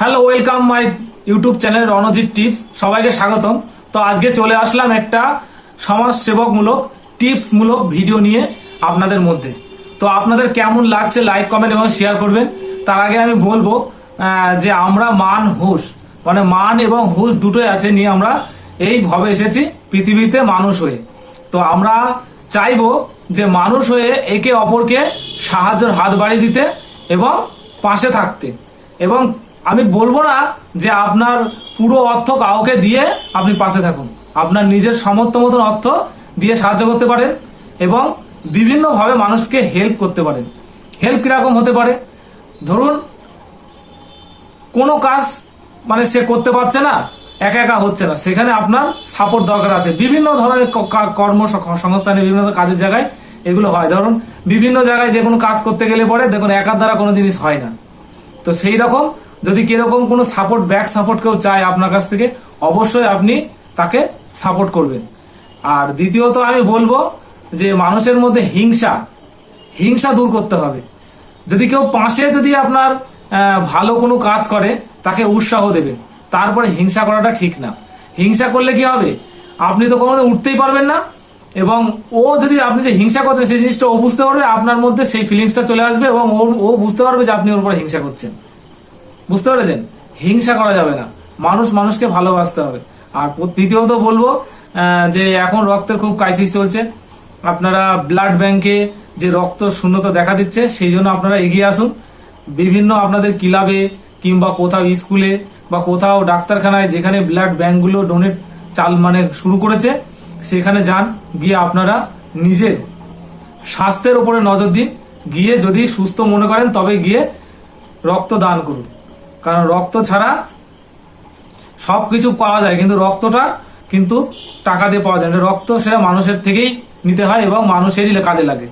Hello welcome my YouTube channel Ranjit tips সবাইকে স্বাগতম। তো আজকে চলে আসলাম একটা সমাজ সেবকমূলক টিপসমূলক ভিডিও নিয়ে আপনাদের মধ্যে। তো আপনাদের কেমন লাগছে লাইক কমেন্ট এবং শেয়ার করবেন। তার আগে আমি বলব যে আমরা মান হুশ। মানে মান এবং হুশ দুটোই আছে নিয়ে আমরা এই ভবে এসেছি পৃথিবীতে মানুষ হয়ে। তো আমরা চাইব যে মানুষ হয়ে একে অপরকে সাহায্যের হাত বাড়িয়ে দিতে এবং পাশে থাকতে। এবং আমি বলব না যে আপনার পুরো অর্থ কাউকে দিয়ে আপনি পাশে থাকুন। আপনার নিজের সামর্থ্য মতন অর্থ দিয়ে সাহায্য করতে পারেন এবং বিভিন্নভাবে মানুষকে হেল্প করতে পারেন। হেল্প কীরকম হতে পারে? ধরুন, কোনো কাজ মানে সে করতে পারছে না, একা একা হচ্ছে না। সেখানে আপনার সাপোর্ট দরকার আছে। বিভিন্ন ধরনের কর্ম সংস্থানে বিভিন্ন কাজের জায়গায় এগুলো হয়। ধরুন, বিভিন্ন জায়গায় যে কোনো কাজ করতে গেলে পরে দেখুন, একার দ্বারা কোনো জিনিস হয় না। তো সেই রকম যদি কীরকম কোনো সাপোর্ট ব্যাক সাপোর্ট কেউ চায় আপনার কাছ থেকে, অবশ্যই আপনি তাকে সাপোর্ট করবেন। আর দ্বিতীয়ত আমি বলব যে মানুষের মধ্যে হিংসা হিংসা দূর করতে হবে। যদি কেউ পাশে যদি আপনার ভালো কোনো কাজ করে, তাকে উৎসাহ দেবেন। তারপরে হিংসা করাটা ঠিক না। হিংসা করলে কি হবে? আপনি তো কোনোদিন উঠতেই পারবেন না। এবং ও যদি আপনি যে হিংসা করছেন, সেই জিনিসটা ও বুঝতে পারবে, আপনার মধ্যে সেই ফিলিংসটা চলে আসবে এবং ও বুঝতে পারবে যে আপনি ওর উপর হিংসা করছেন। বুঝতে পেরেছেন? হিংসা করা যাবে না। মানুষ মানুষকে ভালোবাসতে হবে। আর দ্বিতীয়ত বলব যে এখন রক্তের খুব ক্রাইসিস চলছে। আপনারা ব্লাড ব্যাংকে যে রক্ত শূন্যতা দেখা দিচ্ছে, সেই জন্য আপনারা এগিয়ে আসুন। বিভিন্ন আপনাদের ক্লাবে কিংবা কোথাও স্কুলে বা কোথাও ডাক্তারখানায় যেখানে ব্লাড ব্যাংকগুলো ডোনেট চাল মানে শুরু করেছে, সেখানে যান, গিয়ে আপনারা নিজের স্বাস্থ্যের উপরে নজর দিন। গিয়ে যদি সুস্থ মনে করেন, তবে গিয়ে রক্ত দান করুন। কারণ রক্ত ছাড়া সব কিছু পাওয়া যায়, কিন্তু রক্তটা কিন্তু টাকা দিয়ে পাওয়া যায় না। রক্ত সেটা মানুষের থেকেই নিতে হয় এবং মানুষেরই কাজে লাগে।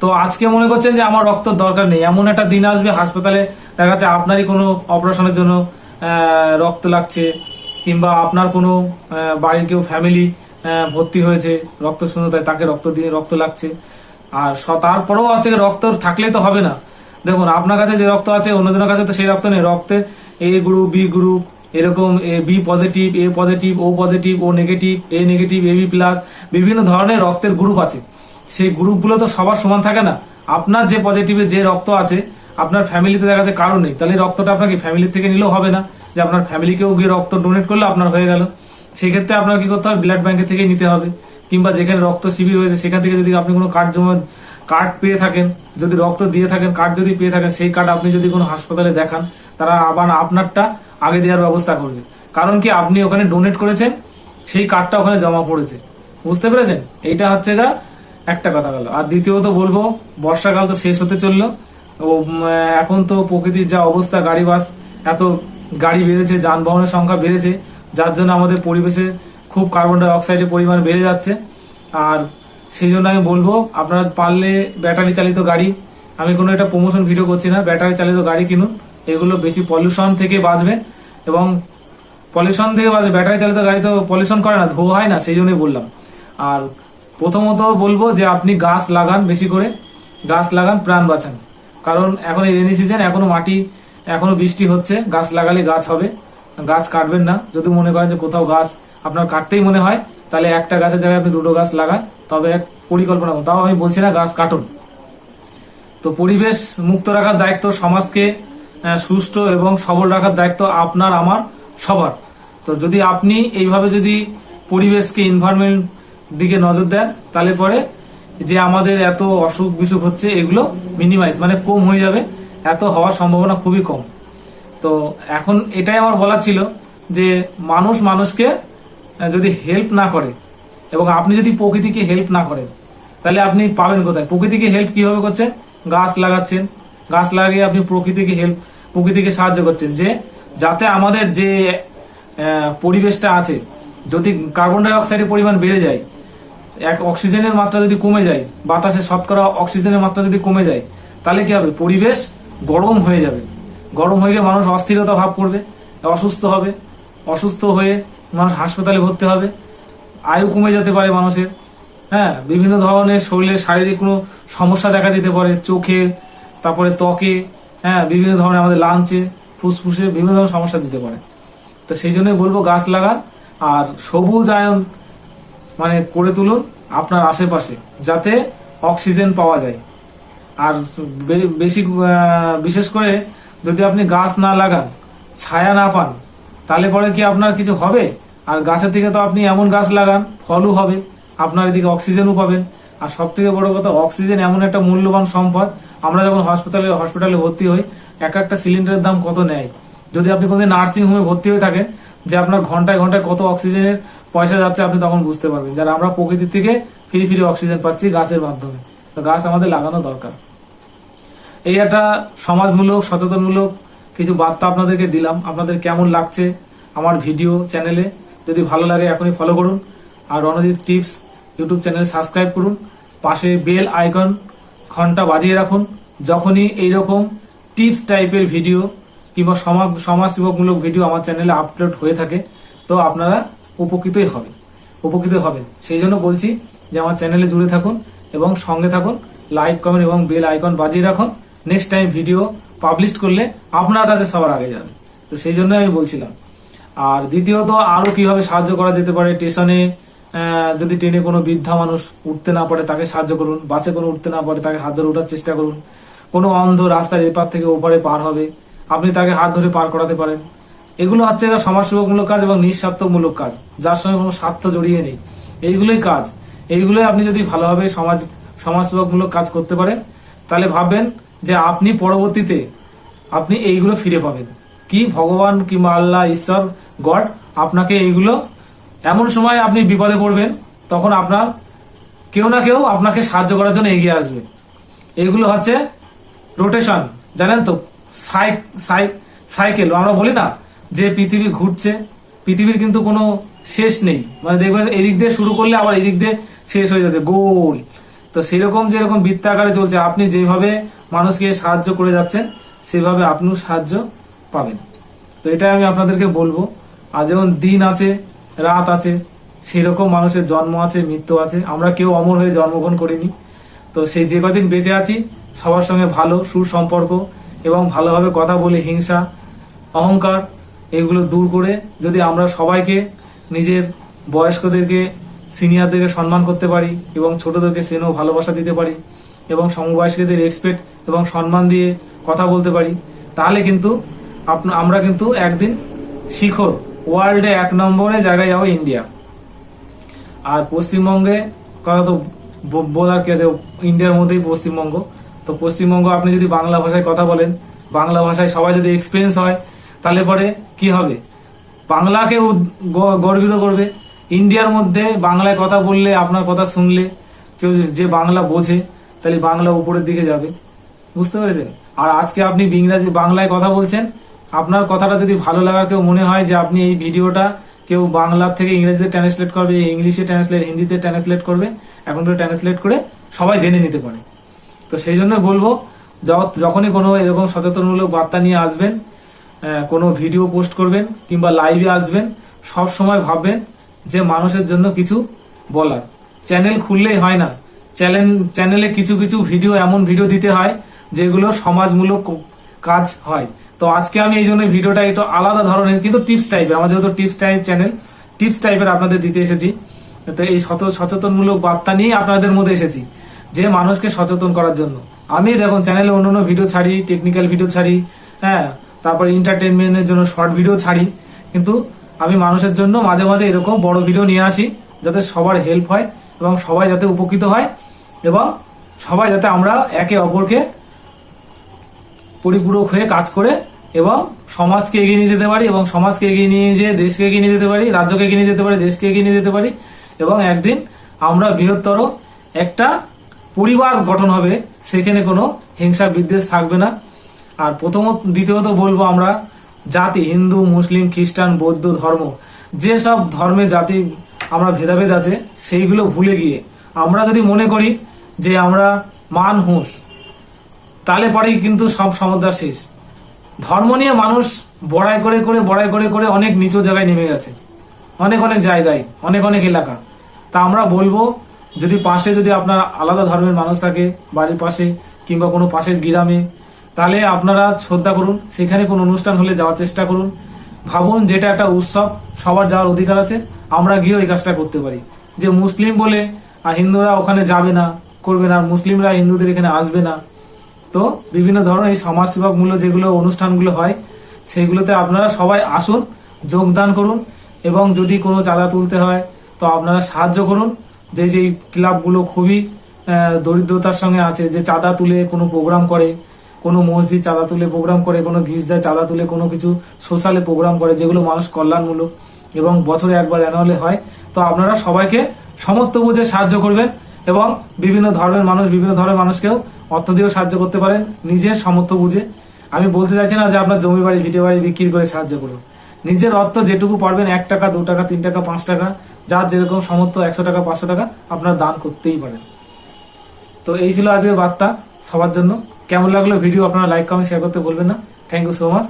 তো আজকে মনে করছেন যে আমার রক্তর দরকার নেই। এমন একটা দিন আসবে হাসপাতালে, দেখা যাচ্ছে আপনারই কোনো অপারেশনের জন্য রক্ত লাগছে, কিংবা আপনার কোনো বাড়ির কেউ ফ্যামিলি ভর্তি হয়েছে রক্ত শূন্যতায় তাকে রক্ত দিয়ে, রক্ত লাগছে। আর তারপরেও আছে রক্ত থাকলেই তো হবে না। দেখুন, আপনার কাছে যে রক্ত আছে, অন্যজনের কাছে তো সেই রক্ত নেই। রক্তের এ গ্রুপ বি গ্রুপ এরকম A B positive A positive O positive O negative A negative A B plus বিভিন্ন ধরনের রক্তের গ্রুপ আছে। সেই গ্রুপগুলো তো সবার সমান থাকে না। আপনার যে পজিটিভের যে রক্ত আছে, আপনার ফ্যামিলিতে দেখা যাচ্ছে কারও নেই। তাহলে রক্তটা আপনাকে ফ্যামিলি থেকে নিলেও হবে না। যে আপনার ফ্যামিলিকেও গিয়ে রক্ত ডোনেট করলে, আপনার হয়ে গেল। সেক্ষেত্রে আপনার কি করতে হবে? ব্লাড ব্যাংকে থেকে নিতে হবে। কিংবা যেখানে রক্ত শিবির হয়েছে, সেখান থেকে যদি আপনি কোনো কার্ড জমা কার্ড পেয়ে থাকেন, যদি রক্ত দিয়ে থাকেন কার্ড যদি পেয়ে থাকেন, সেই কার্ড আপনি যদি কোনো হাসপাতালে দেখান, তারা আবার আপনারটা আগে দেওয়ার ব্যবস্থা করবে। কারণ কি, আপনি ওখানে ডোনেট করেছেন, সেই কার্ডটা ওখানে জমা পড়েছে। বুঝতে পেরেছেন? এইটা হচ্ছে গা একটা কথা গেল। আর দ্বিতীয়ত বলব, বর্ষাকাল তো শেষ হতে চলল। এখন তো প্রকৃতির যা অবস্থা, গাড়ি, বাস, এত গাড়ি বেড়েছে, যানবাহনের সংখ্যা বেড়েছে, যার জন্য আমাদের পরিবেশে খুব কার্বন ডাই অক্সাইডের পরিমাণ বেড়ে যাচ্ছে। আর সেই জন্য আমি বলব, আপনারা পারলে ব্যাটারি চালিত গাড়ি, আমি কোনো একটা প্রমোশন ভিডিও করছি না ব্যাটারি চালিত গাড়ি কিনুন, এগুলো বেশি পলিউশন থেকে বাঁচবে এবং পলিউশন থেকে বাঁচবে ব্যাটারি চালিত গাড়ি তো পলিউশন করে না, ধোয়া হয় না, সেই জন্যই বললাম। আর প্রথমত বলব যে আপনি গাছ লাগান বেশি করে, গাছ লাগান, প্রাণ বাঁচান। কারণ এখন এই রেনি সিজন এখনও মাটি, এখনও বৃষ্টি হচ্ছে, গাছ লাগালে গাছ হবে, গাছ কাটবেন না। যদি মনে করেন যে কোথাও গাছ আপনার কাটতেই মনে হয়, তাহলে একটা গাছের জায়গায় আপনি দুটো গাছ লাগান তবে এক পরিকল্পনা তাও আমি বলছি না, গাছ কাটুন। তো পরিবেশ মুক্ত রাখার দায়িত্ব সমাজকে সুষ্ঠু এবং সবল রাখার দায়িত্ব আপনার, আমার, সবার। তো যদি আপনি এইভাবে যদি পরিবেশকে ইনভায়রনমেন্ট দিকে নজর দেন, তাহলে পরে যে আমাদের এত অসুখ বিসুখ হচ্ছে, এগুলো মিনিমাইজ মানে কম হয়ে যাবে। এত হওয়ার সম্ভাবনা খুবই কম। তো এখন এটাই আমার বলা ছিল যে, মানুষ মানুষকে যদি হেল্প না করে এবং আপনি যদি প্রকৃতিকে হেল্প না করেন, তাহলে আপনি পাবেন কোথায়? প্রকৃতিকে হেল্প কীভাবে করছেন? গাছ লাগাচ্ছেন। গাছ লাগিয়ে আপনি প্রকৃতিকে হেল্প প্রকৃতিকে সাহায্য করছেন। যে যাতে আমাদের যে পরিবেশটা আছে, যদি কার্বন ডাই অক্সাইডের পরিমাণ বেড়ে যায়, এক অক্সিজেনের মাত্রা যদি কমে যায়, বাতাসে শতকরা অক্সিজেনের মাত্রা যদি কমে যায়, তাহলে কি হবে? পরিবেশ গরম হয়ে যাবে। গরম হয়ে গিয়ে মানুষ অস্থিরতা ভাব করবে, অসুস্থ হবে, অসুস্থ হয়ে মানুষ হাসপাতালে ভর্তি হবে আয়ু কমে যেতে পারে মানুষের। হ্যাঁ বিভিন্ন ধরনের শরীরের শারীরিক কোনো সমস্যা দেখা দিতে পারে, চোখে, তারপরে ত্বকে হ্যাঁ বিভিন্ন ধরনের আমাদের লাঞ্চে, ফুসফুসে বিভিন্ন ধরনের সমস্যা দিতে পারে। তো সেই জন্যই বলব গাছ লাগান আর সবুজ আয়ন মানে করে তুলুন আপনার আশেপাশে, যাতে অক্সিজেন পাওয়া যায়। আর বেশি বিশেষ করে যদি আপনি গাছ না লাগান, ছায়া না পান, তাহলে পরে কি আপনার কিছু হবে? আর গাছের থেকে তো আপনি এমন গাছ লাগান, ফলও হবে, আপনার এদিকে অক্সিজেনও পাবেন। আর সব থেকে বড় কথা, অক্সিজেন এমন একটা মূল্যবান সম্পদ, আমরা যখন হসপিটালে হসপিটালে ভর্তি হই, এক একটা সিলিন্ডারের দাম কত নেয়? যদি আপনি কোনোদিন নার্সিং হোমে ভর্তি হয়ে থাকেন, যে আপনার ঘন্টায় ঘন্টায় কত অক্সিজেনের পয়সা যাচ্ছে, আপনি তখন বুঝতে পারবেন। যারা আমরা প্রকৃতির থেকে ফিরি ফিরি অক্সিজেন পাচ্ছি গাছের মাধ্যমে। তো গাছ আমাদের লাগানো দরকার। এই একটা সমাজমূলক, সচেতনমূলক কিছু বার্তা আপনাদেরকে দিলাম। আপনাদের কেমন লাগছে আমার ভিডিও চ্যানেলে? যদি ভালো লাগে এখনই ফলো করুন আর Ranjit tips YouTube channel subscribe করুন। পাশে বেল আইকন ঘণ্টা বাজিয়ে রাখুন। যখনই এইরকম টিপস টাইপের ভিডিও কিংবা সমাজ সমাজসেবকমূলক ভিডিও আমার চ্যানেলে আপলোড হয়ে থাকে, তো আপনারা উপকৃতই হবে, উপকৃত হবেন। সেই জন্য বলছি যে আমার চ্যানেলে জুড়ে থাকুন এবং সঙ্গে থাকুন। লাইক কমেন্ট এবং বেল আইকন বাজিয়ে রাখুন। নেক্সট টাইম ভিডিও পাবলিশ করলে আপনার কাছে সবার আগে যাবে। তো সেই জন্য আমি বলছিলাম আর দ্বিতীয়ত আরও কীভাবে সাহায্য করা যেতে পারে স্টেশনে যদি ট্রেনে কোনো বৃদ্ধা মানুষ উঠতে না পারে তাকে সাহায্য করুন, বাসে কোনো উঠতে না পারে তাকে হাত ধরে ওঠার চেষ্টা করুন। কোনো অন্ধ রাস্তার এপার থেকে ওপারে পার হবে, আপনি তাকে হাত ধরে পার করাতে পারেন। এগুলো হচ্ছে একটা সমাজসেবকমূলক কাজ এবং নিঃস্বার্থমূলক কাজ, যার সঙ্গে কোনো স্বার্থ জড়িয়ে নেই। এইগুলোই কাজ। এইগুলোই আপনি যদি ভালোভাবে সমাজ, সমাজসেবামূলক কাজ করতে পারেন, তাহলে ভাববেন যে আপনি পরবর্তীতে আপনি এইগুলো ফিরে পাবেন। কি ভগবান কিংবা আল্লাহ, ঈশ্বর, গড, আপনাকে এইগুলো এমন সময় আপনি বিপদে পড়বেন, তখন আপনার কেউ না কেউ আপনাকে সাহায্য করার জন্য এগিয়ে আসবে। এগুলো হচ্ছে রোটেশন জানেন তো? সাইক সাইক সাইকেল আমরা বলি না যে পৃথিবী ঘুরছে, পৃথিবীর কিন্তু কোনো শেষ নেই। মানে দেখবেন এদিক দিয়ে শুরু করলে আবার এদিক দিয়ে শেষ হয়ে যাচ্ছে, গোল। তো সেরকম যেরকম বৃত্তাকারে চলছে, আপনি যেভাবে মানুষকে সাহায্য করে যাচ্ছেন, সেভাবে আপনিও সাহায্য পাবেন। তো এটা আমি আপনাদেরকে বলব। আর যেমন দিন আছে, রাত আছে সেরকম মানুষের জন্ম আছে, মৃত্যু আছে। আমরা কেউ অমর হয়ে জন্মগ্রহণ করিনি। তো সেই যে কদিন বেঁচে আছি, সবার সঙ্গে ভালো, সুসম্পর্ক এবং ভালোভাবে কথা বলে, হিংসা, অহংকার এগুলো দূর করে যদি আমরা সবাইকে, নিজের বয়স্কদেরকে, সিনিয়রদেরকে সম্মান করতে পারি এবং ছোটদেরকে স্নেহ, ভালোবাসা দিতে পারি এবং সমবয়স্কদের রেসপেক্ট এবং সম্মান দিয়ে কথা বলতে পারি, তাহলে কিন্তু আমরা কিন্তু একদিন শিখর ওয়ার্ল্ডে এক নম্বরে জায়গায় যাব ইন্ডিয়া। আর পশ্চিমবঙ্গে কথা তো বলার কি ইন্ডিয়ার মধ্যেই পশ্চিমবঙ্গ। তো পশ্চিমবঙ্গ আপনি যদি বাংলা ভাষায় কথা বলেন, বাংলা ভাষায় সবাই যদি এক্সপিরিয়েন্স হয়, তাহলে পরে কি হবে? বাংলাকে গর্বিত করবে। ইন্ডিয়ার মধ্যে বাংলায় কথা বললে, আপনার কথা শুনলে, কেউ যে বাংলা বোঝে, তাহলে বাংলা উপরের দিকে যাবে। বুঝতে পেরেছেন? আর আজকে আপনি ইংরাজি বাংলায় কথা বলছেন আপনার কথাটা যদি ভালো লাগার কেউ মনে হয় যে আপনি এই ভিডিওটা কেউ বাংলা থেকে ইংরেজিতে ট্রান্সলেট করবে, ইংলিশে ট্রান্সলেট হিন্দিতে ট্রান্সলেট করবে, এখন তো ট্রান্সলেট করে সবাই জেনে নিতে পারে। তো সেই জন্য বলব যখনই কোনো এরকম সচেতনমূলক বার্তা নিয়ে আসবেন কোনো ভিডিও পোস্ট করবেন কিংবা লাইভে আসবেন, সব সময় ভাববেন যে মানুষের জন্য কিছু বলার। চ্যানেল খুললেই হয় না। চ্যানেল চ্যানেলে কিছু কিছু ভিডিও, এমন ভিডিও দিতে হয় যেগুলো সমাজমূলক কাজ হয়। তো আজকে আমি এই জন্য ভিডিওটা একটু আলাদা ধরনের, কিন্তু টিপস টাইপের আমার যেহেতু টিপস টাইপ চ্যানেল টিপস টাইপের আপনাদের দিতে এসেছি। তো এই সচেতনমূলক বার্তা নিয়ে আপনাদের মধ্যে এসেছি, যে মানুষকে সচেতন করার জন্য। আমি দেখুন চ্যানেলে অন্য অন্য ভিডিও ছাড়ি টেকনিক্যাল ভিডিও ছাড়ি হ্যাঁ তারপর এন্টারটেনমেন্টের জন্য শর্ট ভিডিও ছাড়ি, কিন্তু আমি মানুষের জন্য মাঝে মাঝে এরকম বড় ভিডিও নিয়ে আসি, যাতে সবার হেল্প হয় এবং সবাই যাতে উপকৃত হয় এবং সবাই যাতে আমরা একে অপরকে পরিপূরক হয়ে কাজ করে এবং সমাজকে এগিয়ে নিয়ে যেতে পারি এবং সমাজকে এগিয়ে নিয়ে যেয়ে দেশকে এগিয়ে নিয়ে যেতে পারি, রাজ্যকে এগিয়ে নিয়ে যেতে পারি, দেশকে এগিয়ে নিয়ে যেতে পারি এবং একদিন আমরা বৃহত্তর একটা পরিবার গঠন হবে, সেখানে কোনো হিংসা বিদ্বেষ থাকবে না। আর প্রথমত, দ্বিতীয়ত বলব আমরা জাতি, হিন্দু, মুসলিম, খ্রিস্টান, বৌদ্ধ, ধর্ম যেসব ধর্মে জাতি আমরা ভেদাভেদ আছে, সেইগুলো ভুলে গিয়ে আমরা যদি মনে করি যে আমরা মান হুঁস তাহলে পরেই কিন্তু সব সমস্যা শেষ। ধর্ম নিয়ে মানুষ বড়াই করে করে, বড়াই করে করে অনেক নিচু জায়গায় নেমে গেছে। অনেক অনেক জায়গায়, অনেক অনেক এলাকা। তা আমরা বলব, যদি পাশে যদি আপনার আলাদা ধর্মের মানুষ থাকে, বাড়ির পাশে কিংবা কোনো পাশের গ্রামে, তাহলে আপনারা শ্রদ্ধা করুন, সেখানে কোনো অনুষ্ঠান হলে যাওয়ার চেষ্টা করুন। ভাবুন যেটা একটা উৎসব, সবার যাওয়ার অধিকার আছে, আমরা গিয়েও এই কাজটা করতে পারি। যে মুসলিম বলে, আর হিন্দুরা ওখানে যাবে না, করবে না। আর মুসলিমরা হিন্দুদের এখানে আসবে না। তো বিভিন্ন ধরনের এই সমাজসেবামূলক যেগুলো অনুষ্ঠানগুলো হয়, সেগুলোতে আপনারা সবাই আসুন, যোগদান করুন এবং যদি কোনো চাঁদা তুলতে হয় তো আপনারা সাহায্য করুন। যে যেই ক্লাবগুলো খুবই দরিদ্রতার সঙ্গে আছে, যে চাঁদা তুলে কোনো প্রোগ্রাম করে, কোনো মসজিদ চাঁদা তুলে প্রোগ্রাম করে, কোনো গির্জায় চাঁদা তুলে কোনো কিছু সোশ্যালে প্রোগ্রাম করে, যেগুলো মানুষ কল্যাণমূলক এবং বছরে একবার অ্যানুয়ালে হয়, তো আপনারা সবাইকে সমর্থ বুঝে সাহায্য করবেন। এবং বিভিন্ন ধর্মের মানুষ, বিভিন্ন ধর্মের মানুষকেও অর্থ দিয়েও সাহায্য করতে পারেন, নিজের সামর্থ্য বুঝে। আমি বলতে চাইছি না যে আপনার জমি বাড়ি, ভিটে বাড়ি বিক্রি করে সাহায্য করুন। নিজের অর্থ যেটুকু পারবেন, এক টাকা, দু টাকা, তিন টাকা, পাঁচ টাকা, যার যেরকম সামর্থ্য, একশো টাকা, পাঁচশো টাকা আপনার দান করতেই পারেন। তো এই ছিল আজকের বার্তা সবার জন্য। কেমন লাগল ভিডিও আপনারা লাইক কমেন্ট শেয়ার করতে বলবেন না। Thank you so much